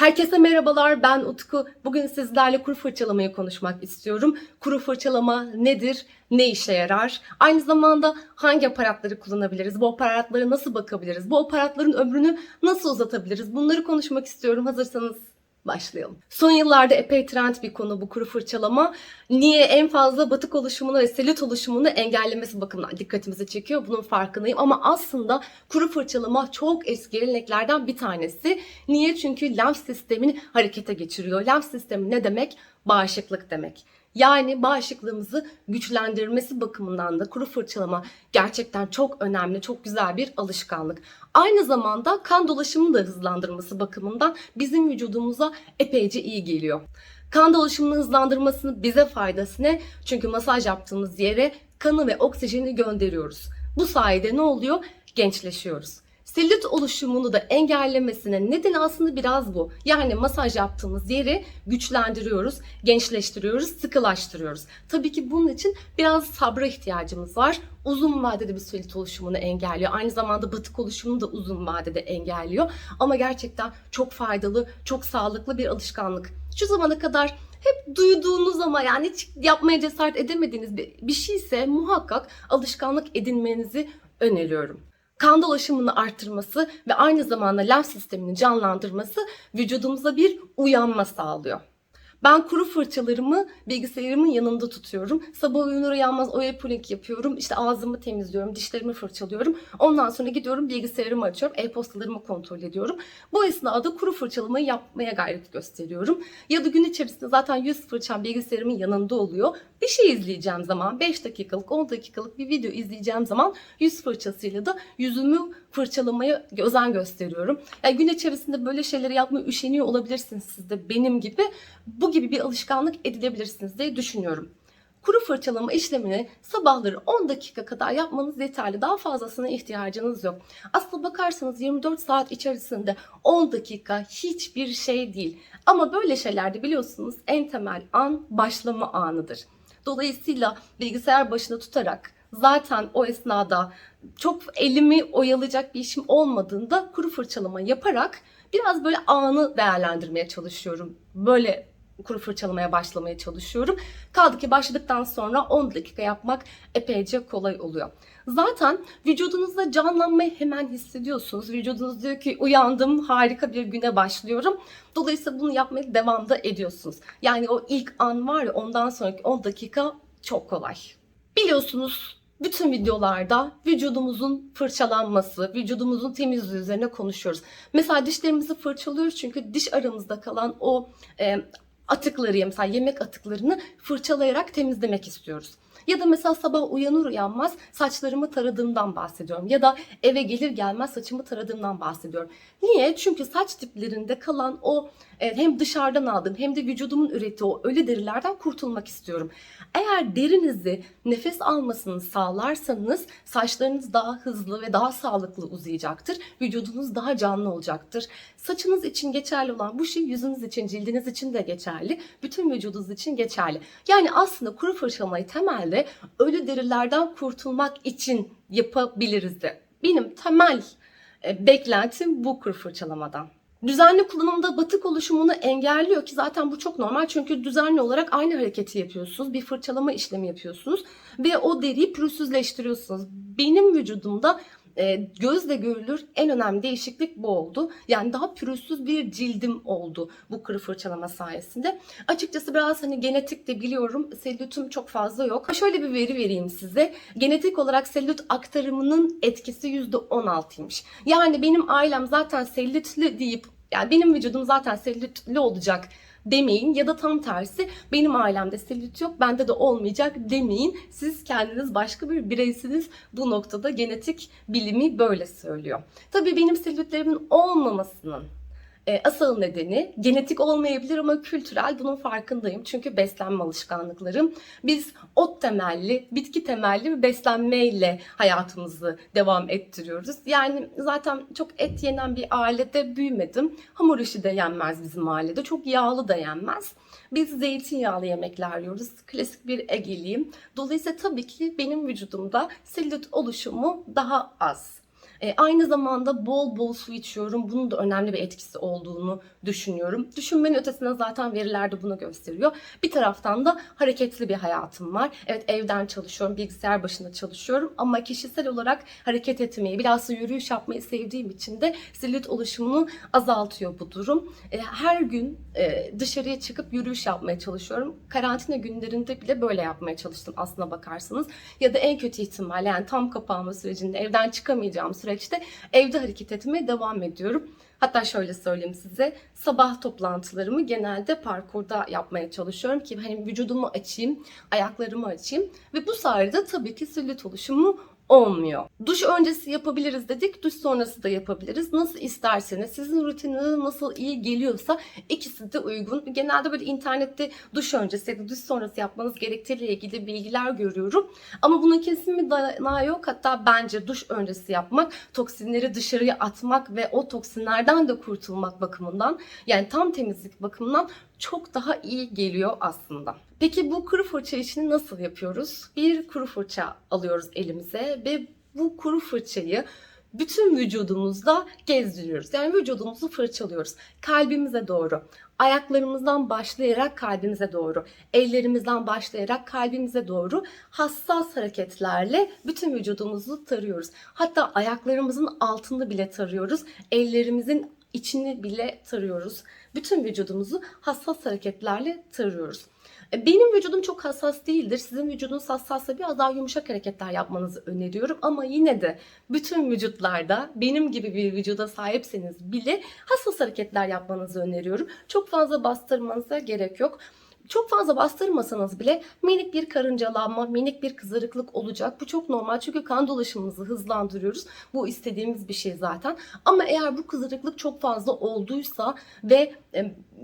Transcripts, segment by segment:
Herkese merhabalar ben Utku. Bugün sizlerle kuru fırçalamayı konuşmak istiyorum. Kuru fırçalama nedir? Ne işe yarar? Aynı zamanda hangi aparatları kullanabiliriz? Bu aparatlara nasıl bakabiliriz? Bu aparatların ömrünü nasıl uzatabiliriz? Bunları konuşmak istiyorum. Hazırsanız başlayalım. Son yıllarda epey trend bir konu bu kuru fırçalama. Niye en fazla batık oluşumunu ve selülit oluşumunu engellemesi bakımından dikkatimizi çekiyor. Bunun farkındayım ama aslında kuru fırçalama çok eski geleneklerden bir tanesi. Niye? Çünkü lenf sistemini harekete geçiriyor. Lenf sistemi ne demek? Bağışıklık demek. Yani bağışıklığımızı güçlendirmesi bakımından da kuru fırçalama gerçekten çok önemli, çok güzel bir alışkanlık. Aynı zamanda kan dolaşımını da hızlandırması bakımından bizim vücudumuza epeyce iyi geliyor. Kan dolaşımını hızlandırmasının bize faydası ne? Çünkü masaj yaptığımız yere kanı ve oksijeni gönderiyoruz. Bu sayede ne oluyor? Gençleşiyoruz. Selülit oluşumunu da engellemesine nedeni aslında biraz bu. Yani masaj yaptığımız yeri güçlendiriyoruz, gençleştiriyoruz, sıkılaştırıyoruz. Tabii ki bunun için biraz sabra ihtiyacımız var. Uzun vadede bir selülit oluşumunu engelliyor. Aynı zamanda batık oluşumunu da uzun vadede engelliyor. Ama gerçekten çok faydalı, çok sağlıklı bir alışkanlık. Şu zamana kadar hep duyduğunuz ama yani hiç yapmaya cesaret edemediğiniz bir, bir şeyse muhakkak alışkanlık edinmenizi öneriyorum kan dolaşımını arttırması ve aynı zamanda lenf sistemini canlandırması vücudumuza bir uyanma sağlıyor. Ben kuru fırçalarımı bilgisayarımın yanında tutuyorum. Sabah uyanır uyanmaz oil pulling yapıyorum. İşte ağzımı temizliyorum, dişlerimi fırçalıyorum. Ondan sonra gidiyorum bilgisayarımı açıyorum, e-postalarımı kontrol ediyorum. Bu esnada kuru fırçalamayı yapmaya gayret gösteriyorum. Ya da gün içerisinde zaten yüz fırçam bilgisayarımın yanında oluyor. Bir şey izleyeceğim zaman 5 dakikalık 10 dakikalık bir video izleyeceğim zaman yüz fırçasıyla da yüzümü fırçalamaya özen gösteriyorum. Yani gün içerisinde böyle şeyleri yapmaya üşeniyor olabilirsiniz siz de benim gibi. Bu gibi bir alışkanlık edinebilirsiniz diye düşünüyorum. Kuru fırçalama işlemini sabahları 10 dakika kadar yapmanız yeterli. Daha fazlasına ihtiyacınız yok. Aslında bakarsanız 24 saat içerisinde 10 dakika hiçbir şey değil. Ama böyle şeylerde biliyorsunuz en temel an başlama anıdır. Dolayısıyla bilgisayar başında tutarak zaten o esnada çok elimi oyalayacak bir işim olmadığında kuru fırçalama yaparak biraz böyle anı değerlendirmeye çalışıyorum. Böyle kuru fırçalamaya başlamaya çalışıyorum. Kaldı ki başladıktan sonra 10 dakika yapmak epeyce kolay oluyor. Zaten vücudunuzda canlanmayı hemen hissediyorsunuz. Vücudunuz diyor ki uyandım harika bir güne başlıyorum. Dolayısıyla bunu yapmaya devam da ediyorsunuz. Yani o ilk an var ya ondan sonraki 10 dakika çok kolay. Biliyorsunuz bütün videolarda vücudumuzun fırçalanması, vücudumuzun temizliği üzerine konuşuyoruz. Mesela dişlerimizi fırçalıyoruz çünkü diş aramızda kalan o e, atıkları mesela yemek atıklarını fırçalayarak temizlemek istiyoruz. Ya da mesela sabah uyanır uyanmaz saçlarımı taradığımdan bahsediyorum. Ya da eve gelir gelmez saçımı taradığımdan bahsediyorum. Niye? Çünkü saç diplerinde kalan o hem dışarıdan aldığım hem de vücudumun ürettiği o ölü derilerden kurtulmak istiyorum. Eğer derinizi nefes almasını sağlarsanız saçlarınız daha hızlı ve daha sağlıklı uzayacaktır. Vücudunuz daha canlı olacaktır. Saçınız için geçerli olan bu şey yüzünüz için, cildiniz için de geçerli. Bütün vücudunuz için geçerli. Yani aslında kuru fırçalamayı temelde ölü derilerden kurtulmak için yapabiliriz de. Benim temel e, beklentim bu kuru fırçalamadan. Düzenli kullanımda batık oluşumunu engelliyor ki zaten bu çok normal çünkü düzenli olarak aynı hareketi yapıyorsunuz. Bir fırçalama işlemi yapıyorsunuz ve o deriyi pürüzsüzleştiriyorsunuz. Benim vücudumda e, gözle görülür en önemli değişiklik bu oldu. Yani daha pürüzsüz bir cildim oldu bu kuru fırçalama sayesinde. Açıkçası biraz hani genetik de biliyorum. Selülitim çok fazla yok. Şöyle bir veri vereyim size. Genetik olarak selülit aktarımının etkisi %16'ymış. Yani benim ailem zaten selülitli deyip yani benim vücudum zaten selülitli olacak demeyin ya da tam tersi benim ailemde selülit yok bende de olmayacak demeyin. Siz kendiniz başka bir bireysiniz. Bu noktada genetik bilimi böyle söylüyor. Tabii benim selülitlerimin olmamasının e, asıl nedeni genetik olmayabilir ama kültürel bunun farkındayım. Çünkü beslenme alışkanlıklarım. Biz ot temelli, bitki temelli bir beslenmeyle hayatımızı devam ettiriyoruz. Yani zaten çok et yenen bir ailede büyümedim. Hamur işi de yenmez bizim ailede. Çok yağlı da yenmez. Biz zeytinyağlı yemekler yiyoruz. Klasik bir Egeliyim. Dolayısıyla tabii ki benim vücudumda selülit oluşumu daha az. E, aynı zamanda bol bol su içiyorum. Bunun da önemli bir etkisi olduğunu düşünüyorum. Düşünmenin ötesinde zaten veriler de bunu gösteriyor. Bir taraftan da hareketli bir hayatım var. Evet evden çalışıyorum, bilgisayar başında çalışıyorum ama kişisel olarak hareket etmeyi, biraz da yürüyüş yapmayı sevdiğim için de selülit oluşumunu azaltıyor bu durum. E, her gün e, dışarıya çıkıp yürüyüş yapmaya çalışıyorum. Karantina günlerinde bile böyle yapmaya çalıştım aslına bakarsanız. Ya da en kötü ihtimalle yani tam kapanma sürecinde evden çıkamayacağım süreçte evde hareket etmeye devam ediyorum. Hatta şöyle söyleyeyim size. Sabah toplantılarımı genelde parkurda yapmaya çalışıyorum ki hani vücudumu açayım, ayaklarımı açayım ve bu sayede tabii ki selülit oluşumu olmuyor. Duş öncesi yapabiliriz dedik, duş sonrası da yapabiliriz. Nasıl isterseniz, sizin rutininize nasıl iyi geliyorsa ikisi de uygun. Genelde böyle internette duş öncesi ya da duş sonrası yapmanız gerektiğiyle ilgili bilgiler görüyorum. Ama bunun kesin bir dayanağı yok. Hatta bence duş öncesi yapmak, toksinleri dışarıya atmak ve o toksinlerden de kurtulmak bakımından yani tam temizlik bakımından çok daha iyi geliyor aslında. Peki bu kuru fırça işini nasıl yapıyoruz? Bir kuru fırça alıyoruz elimize ve bu kuru fırçayı bütün vücudumuzda gezdiriyoruz. Yani vücudumuzu fırçalıyoruz. Kalbimize doğru. Ayaklarımızdan başlayarak kalbimize doğru. Ellerimizden başlayarak kalbimize doğru hassas hareketlerle bütün vücudumuzu tarıyoruz. Hatta ayaklarımızın altını bile tarıyoruz. Ellerimizin içini bile tarıyoruz. Bütün vücudumuzu hassas hareketlerle tarıyoruz. E, Benim vücudum çok hassas değildir. Sizin vücudunuz hassassa biraz daha yumuşak hareketler yapmanızı öneriyorum. Ama yine de bütün vücutlarda benim gibi bir vücuda sahipseniz bile hassas hareketler yapmanızı öneriyorum. Çok fazla bastırmanıza gerek yok. Çok fazla bastırmasanız bile minik bir karıncalanma, minik bir kızarıklık olacak. Bu çok normal çünkü kan dolaşımımızı hızlandırıyoruz. Bu istediğimiz bir şey zaten. Ama eğer bu kızarıklık çok fazla olduysa ve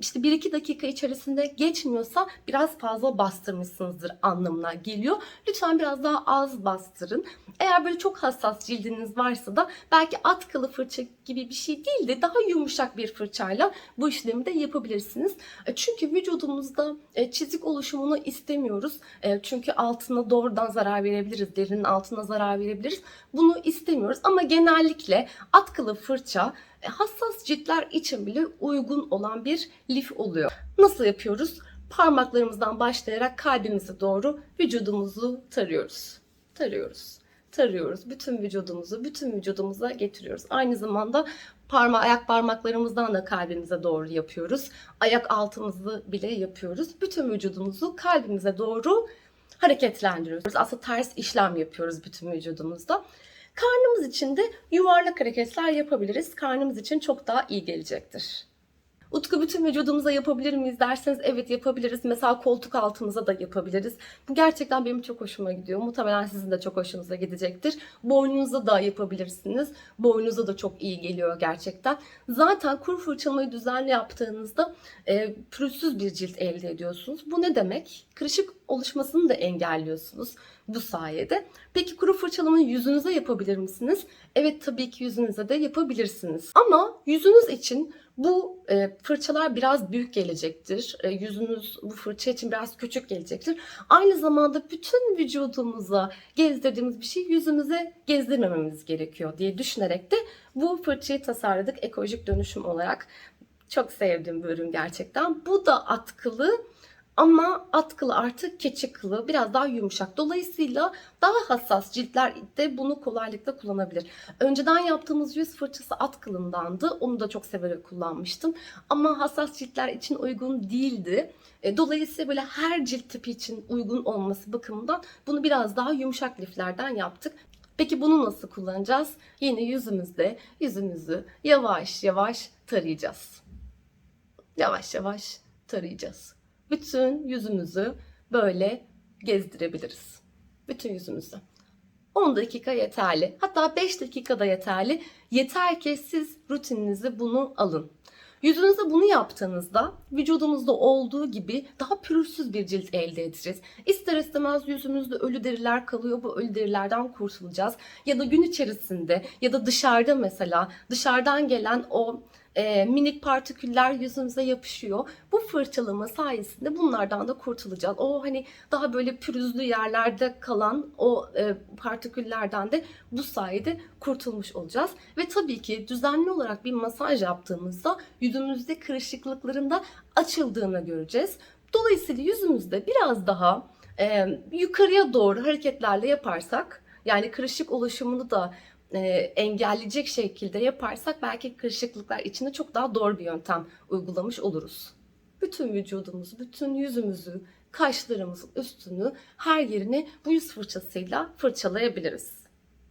işte 1-2 dakika içerisinde geçmiyorsa biraz fazla bastırmışsınızdır anlamına geliyor. Lütfen biraz daha az bastırın. Eğer böyle çok hassas cildiniz varsa da belki atkılı fırça gibi bir şey değil de daha yumuşak bir fırçayla bu işlemi de yapabilirsiniz. E, Çünkü vücudumuzda e, çizik oluşumunu istemiyoruz. E, Çünkü altına doğrudan zarar verebiliriz. Derinin altına zarar verebiliriz. Bunu istemiyoruz ama genellikle atkılı fırça e, hassas ciltler için bile uygun olan bir lif oluyor. Nasıl yapıyoruz? Parmaklarımızdan başlayarak kalbimize doğru vücudumuzu tarıyoruz. Tarıyoruz. Tarıyoruz. Bütün vücudumuzu, bütün vücudumuza getiriyoruz. Aynı zamanda parma ayak parmaklarımızdan da kalbimize doğru yapıyoruz. Ayak altımızı bile yapıyoruz. Bütün vücudumuzu kalbimize doğru hareketlendiriyoruz. Aslında ters işlem yapıyoruz bütün vücudumuzda. Karnımız için de yuvarlak hareketler yapabiliriz. Karnımız için çok daha iyi gelecektir. Utku bütün vücudumuza yapabilir miyiz derseniz evet yapabiliriz. Mesela koltuk altımıza da yapabiliriz. Bu gerçekten benim çok hoşuma gidiyor. Muhtemelen sizin de çok hoşunuza gidecektir. Boynunuza da yapabilirsiniz. Boynunuza da çok iyi geliyor gerçekten. Zaten kuru fırçalamayı düzenli yaptığınızda e, pürüzsüz bir cilt elde ediyorsunuz. Bu ne demek? Kırışık oluşmasını da engelliyorsunuz bu sayede. Peki kuru fırçalamayı yüzünüze yapabilir misiniz? Evet tabii ki yüzünüze de yapabilirsiniz. Ama yüzünüz için bu e, fırçalar biraz büyük gelecektir. E, yüzünüz bu fırça için biraz küçük gelecektir. Aynı zamanda bütün vücudumuza gezdirdiğimiz bir şey yüzümüze gezdirmememiz gerekiyor diye düşünerek de bu fırçayı tasarladık ekolojik dönüşüm olarak. Çok sevdiğim bir ürün gerçekten. Bu da atkılı ama atkılı artık keçi kılı biraz daha yumuşak. Dolayısıyla daha hassas ciltler de bunu kolaylıkla kullanabilir. Önceden yaptığımız yüz fırçası atkılındandı. Onu da çok severek kullanmıştım. Ama hassas ciltler için uygun değildi. E, Dolayısıyla böyle her cilt tipi için uygun olması bakımından bunu biraz daha yumuşak liflerden yaptık. Peki bunu nasıl kullanacağız? Yine yüzümüzde yüzümüzü yavaş yavaş tarayacağız. Yavaş yavaş tarayacağız bütün yüzümüzü böyle gezdirebiliriz. Bütün yüzümüzü. 10 dakika yeterli. Hatta 5 dakika da yeterli. Yeter ki siz rutininizi bunu alın. Yüzünüze bunu yaptığınızda vücudumuzda olduğu gibi daha pürüzsüz bir cilt elde edeceğiz. İster istemez yüzümüzde ölü deriler kalıyor. Bu ölü derilerden kurtulacağız. Ya da gün içerisinde ya da dışarıda mesela dışarıdan gelen o e, minik partiküller yüzümüze yapışıyor. Bu fırçalama sayesinde bunlardan da kurtulacağız. O hani daha böyle pürüzlü yerlerde kalan o e, partiküllerden de bu sayede kurtulmuş olacağız. Ve tabii ki düzenli olarak bir masaj yaptığımızda yüzümüzde kırışıklıkların da açıldığını göreceğiz. Dolayısıyla yüzümüzde biraz daha e, yukarıya doğru hareketlerle yaparsak yani kırışık oluşumunu da e, engelleyecek şekilde yaparsak belki kırışıklıklar içinde çok daha doğru bir yöntem uygulamış oluruz. Bütün vücudumuzu, bütün yüzümüzü, kaşlarımızın üstünü, her yerini bu yüz fırçasıyla fırçalayabiliriz.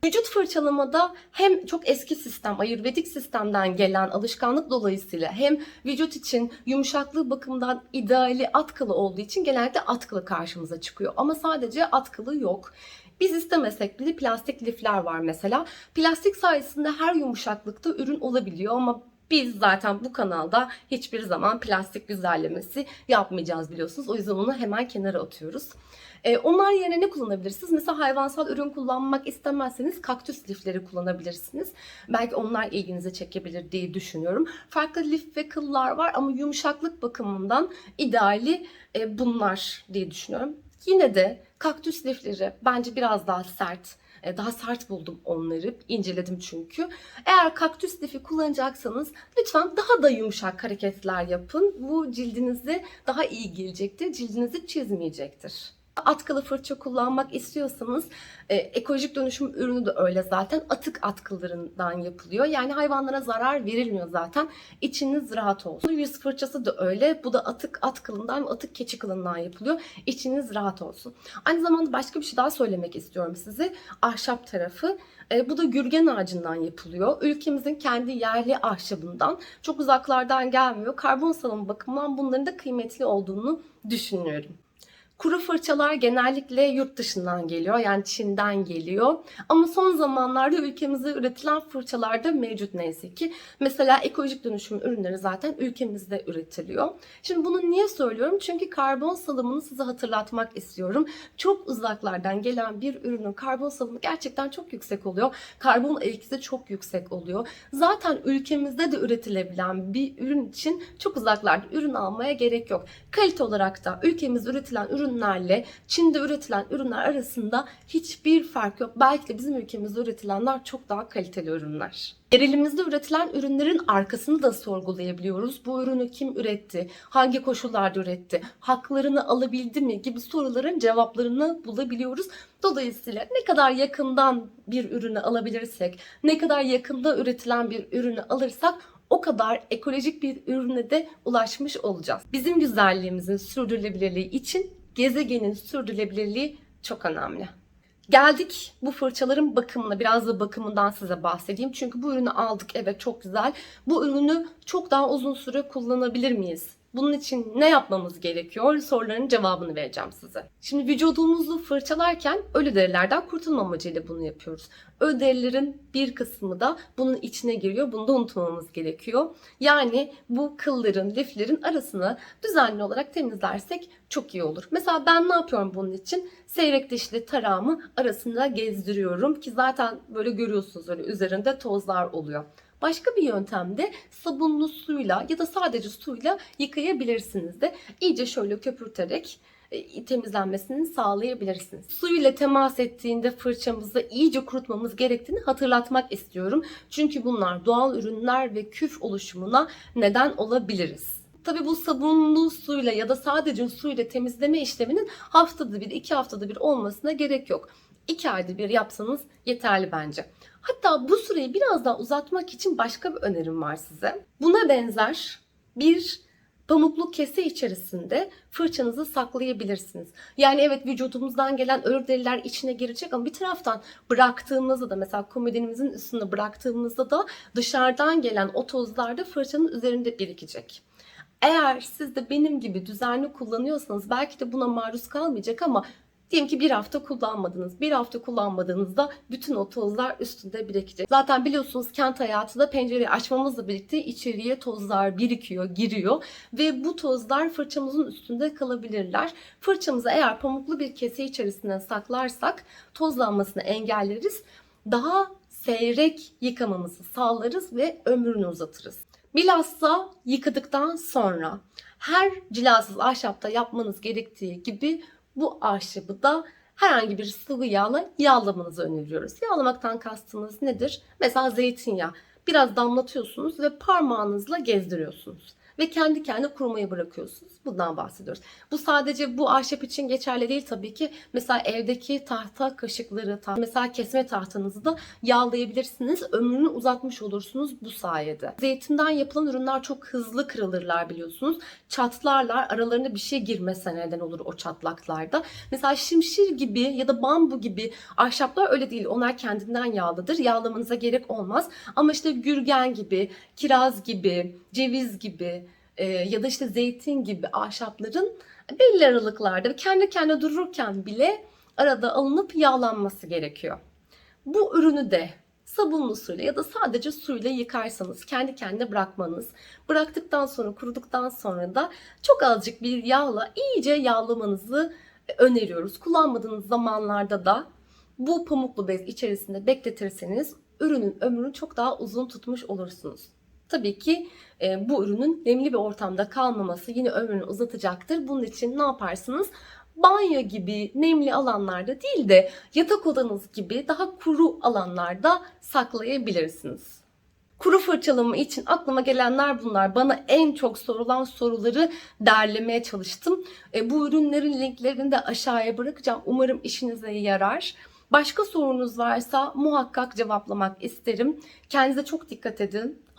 Vücut fırçalamada hem çok eski sistem, ayurvedik sistemden gelen alışkanlık dolayısıyla hem vücut için yumuşaklığı bakımından ideali atkılı olduğu için genelde atkılı karşımıza çıkıyor. Ama sadece atkılı yok. Biz istemesek bile plastik lifler var mesela. Plastik sayesinde her yumuşaklıkta ürün olabiliyor ama biz zaten bu kanalda hiçbir zaman plastik güzellemesi yapmayacağız biliyorsunuz. O yüzden onu hemen kenara atıyoruz. Ee, onlar yerine ne kullanabilirsiniz? Mesela hayvansal ürün kullanmak istemezseniz kaktüs lifleri kullanabilirsiniz. Belki onlar ilginizi çekebilir diye düşünüyorum. Farklı lif ve kıllar var ama yumuşaklık bakımından ideali e, bunlar diye düşünüyorum. Yine de kaktüs lifleri bence biraz daha sert. E, Daha sert buldum onları. inceledim çünkü. Eğer kaktüs lifi kullanacaksanız lütfen daha da yumuşak hareketler yapın. Bu cildinize daha iyi gelecektir. Cildinizi çizmeyecektir. Atkılı fırça kullanmak istiyorsanız e, ekolojik dönüşüm ürünü de öyle zaten atık atkılarından yapılıyor. Yani hayvanlara zarar verilmiyor zaten. İçiniz rahat olsun. Yüz fırçası da öyle. Bu da atık at kılından atık keçi kılından yapılıyor. İçiniz rahat olsun. Aynı zamanda başka bir şey daha söylemek istiyorum size. Ahşap tarafı. E, bu da gürgen ağacından yapılıyor. Ülkemizin kendi yerli ahşabından. Çok uzaklardan gelmiyor. Karbon salımı bakımından bunların da kıymetli olduğunu düşünüyorum. Kuru fırçalar genellikle yurt dışından geliyor. Yani Çin'den geliyor. Ama son zamanlarda ülkemizde üretilen fırçalar da mevcut neyse ki. Mesela ekolojik dönüşüm ürünleri zaten ülkemizde üretiliyor. Şimdi bunu niye söylüyorum? Çünkü karbon salımını size hatırlatmak istiyorum. Çok uzaklardan gelen bir ürünün karbon salımı gerçekten çok yüksek oluyor. Karbon ayak çok yüksek oluyor. Zaten ülkemizde de üretilebilen bir ürün için çok uzaklarda ürün almaya gerek yok. Kalite olarak da ülkemizde üretilen ürünlerle Çin'de üretilen ürünler arasında hiçbir fark yok. Belki de bizim ülkemizde üretilenler çok daha kaliteli ürünler. Yerelimizde üretilen ürünlerin arkasını da sorgulayabiliyoruz. Bu ürünü kim üretti? Hangi koşullarda üretti? Haklarını alabildi mi? gibi soruların cevaplarını bulabiliyoruz. Dolayısıyla ne kadar yakından bir ürünü alabilirsek, ne kadar yakında üretilen bir ürünü alırsak o kadar ekolojik bir ürüne de ulaşmış olacağız. Bizim güzelliğimizin sürdürülebilirliği için gezegenin sürdürülebilirliği çok önemli. Geldik bu fırçaların bakımına. Biraz da bakımından size bahsedeyim. Çünkü bu ürünü aldık. Evet çok güzel. Bu ürünü çok daha uzun süre kullanabilir miyiz? Bunun için ne yapmamız gerekiyor? Soruların cevabını vereceğim size. Şimdi vücudumuzu fırçalarken ölü derilerden kurtulma amacıyla bunu yapıyoruz. Ölü derilerin bir kısmı da bunun içine giriyor. Bunu da unutmamamız gerekiyor. Yani bu kılların, liflerin arasını düzenli olarak temizlersek çok iyi olur. Mesela ben ne yapıyorum bunun için? Seyrek dişli tarağımı arasında gezdiriyorum ki zaten böyle görüyorsunuz öyle üzerinde tozlar oluyor. Başka bir yöntem de sabunlu suyla ya da sadece suyla yıkayabilirsiniz de iyice şöyle köpürterek e, temizlenmesini sağlayabilirsiniz. Su ile temas ettiğinde fırçamızı iyice kurutmamız gerektiğini hatırlatmak istiyorum. Çünkü bunlar doğal ürünler ve küf oluşumuna neden olabiliriz. Tabii bu sabunlu suyla ya da sadece suyla temizleme işleminin haftada bir, iki haftada bir olmasına gerek yok. İki ayda bir yapsanız yeterli bence. Hatta bu süreyi biraz daha uzatmak için başka bir önerim var size. Buna benzer bir pamuklu kese içerisinde fırçanızı saklayabilirsiniz. Yani evet vücudumuzdan gelen ölü deriler içine girecek ama bir taraftan bıraktığımızda da mesela komodinimizin üstüne bıraktığımızda da dışarıdan gelen o tozlar da fırçanın üzerinde birikecek. Eğer siz de benim gibi düzenli kullanıyorsanız belki de buna maruz kalmayacak ama Diyelim ki bir hafta kullanmadınız. Bir hafta kullanmadığınızda bütün o tozlar üstünde birikecek. Zaten biliyorsunuz kent hayatında pencereyi açmamızla birlikte içeriye tozlar birikiyor, giriyor ve bu tozlar fırçamızın üstünde kalabilirler. Fırçamızı eğer pamuklu bir kese içerisine saklarsak tozlanmasını engelleriz. Daha seyrek yıkamamızı sağlarız ve ömrünü uzatırız. Bilhassa yıkadıktan sonra her cilasız ahşapta yapmanız gerektiği gibi bu ahşabı da herhangi bir sıvı yağla yağlamanızı öneriyoruz. Yağlamaktan kastımız nedir? Mesela zeytinyağı. Biraz damlatıyorsunuz ve parmağınızla gezdiriyorsunuz. Ve kendi kendine kurumayı bırakıyorsunuz. Bundan bahsediyoruz. Bu sadece bu ahşap için geçerli değil tabii ki. Mesela evdeki tahta kaşıkları, ta- mesela kesme tahtanızı da yağlayabilirsiniz. Ömrünü uzatmış olursunuz bu sayede. Zeytinden yapılan ürünler çok hızlı kırılırlar biliyorsunuz. Çatlarlar, aralarına bir şey girmese neden olur o çatlaklarda. Mesela şimşir gibi ya da bambu gibi ahşaplar öyle değil. Onlar kendinden yağlıdır. Yağlamanıza gerek olmaz. Ama işte gürgen gibi, kiraz gibi, ceviz gibi e, ya da işte zeytin gibi ahşapların belli aralıklarda kendi kendine dururken bile arada alınıp yağlanması gerekiyor. Bu ürünü de sabunlu suyla ya da sadece suyla yıkarsanız kendi kendine bırakmanız. Bıraktıktan sonra kuruduktan sonra da çok azıcık bir yağla iyice yağlamanızı öneriyoruz. Kullanmadığınız zamanlarda da bu pamuklu bez içerisinde bekletirseniz ürünün ömrünü çok daha uzun tutmuş olursunuz. Tabii ki e, bu ürünün nemli bir ortamda kalmaması yine ömrünü uzatacaktır. Bunun için ne yaparsınız? Banyo gibi nemli alanlarda değil de yatak odanız gibi daha kuru alanlarda saklayabilirsiniz. Kuru fırçalama için aklıma gelenler bunlar. Bana en çok sorulan soruları derlemeye çalıştım. E, bu ürünlerin linklerini de aşağıya bırakacağım. Umarım işinize yarar. Başka sorunuz varsa muhakkak cevaplamak isterim. Kendinize çok dikkat edin.